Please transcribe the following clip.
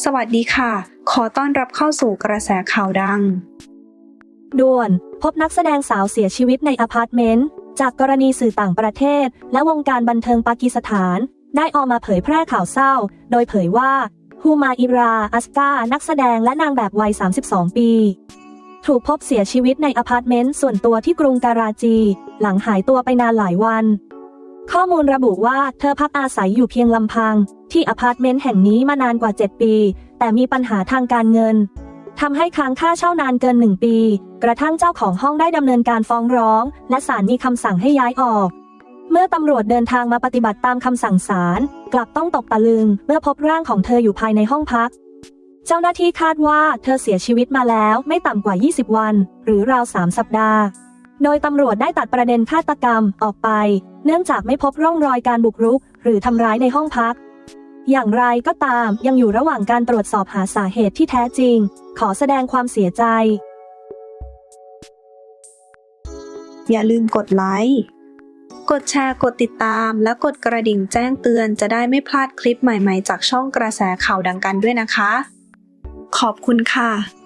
สวัสดีค่ะ ขอต้อนรับเข้าสู่กระแสข่าวดัง ด่วน พบนักแสดงสาวเสียชีวิตในอพาร์ตเมนต์ จากกรณีสื่อต่างประเทศ และวงการบันเทิงปากีสถาน ได้ออกมาเผยแพร่ข่าวเศร้า โดยเผยว่าฮูมาอิราอัสกา นักแสดงและนางแบบวัย 32 ปี ถูกพบเสียชีวิตในอพาร์ตเมนต์ส่วนตัวที่กรุงการาจี หลังหายตัวไปนานหลายวัน ข้อมูลระบุว่าเธอพักอาศัยอยู่เพียงลำพัง ที่อพาร์ตเมนต์แห่งนี้มานานกว่า 7 ปี แต่มีปัญหาทางการเงินทำให้ค้างค่าเช่านานเกินหนึ่งปี กระทั่งเจ้าของห้องได้ดำเนินการฟ้องร้อง และศาลมีคำสั่งให้ย้ายออก เมื่อตำรวจเดินทางมาปฏิบัติตามคำสั่งศาลกลับต้องตกตะลึง เมื่อพบร่างของเธออยู่ภายในห้องพัก เจ้าหน้าที่คาดว่าเธอเสียชีวิตมาแล้วไม่ต่ำกว่า 20 วัน หรือราว 3 สัปดาห์ โดยตำรวจได้ตัดประเด็นฆาตกรรมออกไป เนื่องจากไม่พบร่องรอยการบุกรุก หรือทำร้ายในห้องพัก อย่างไรก็ตามยังอยู่ระหว่างการตรวจสอบหาสาเหตุที่แท้จริง ขอแสดงความเสียใจ อย่าลืมกดไลค์ กดแชร์ กดติดตาม และกดกระดิ่งแจ้งเตือนจะได้ไม่พลาดคลิปใหม่ๆ จากช่องกระแสข่าวดังกันด้วยนะคะ ขอบคุณค่ะ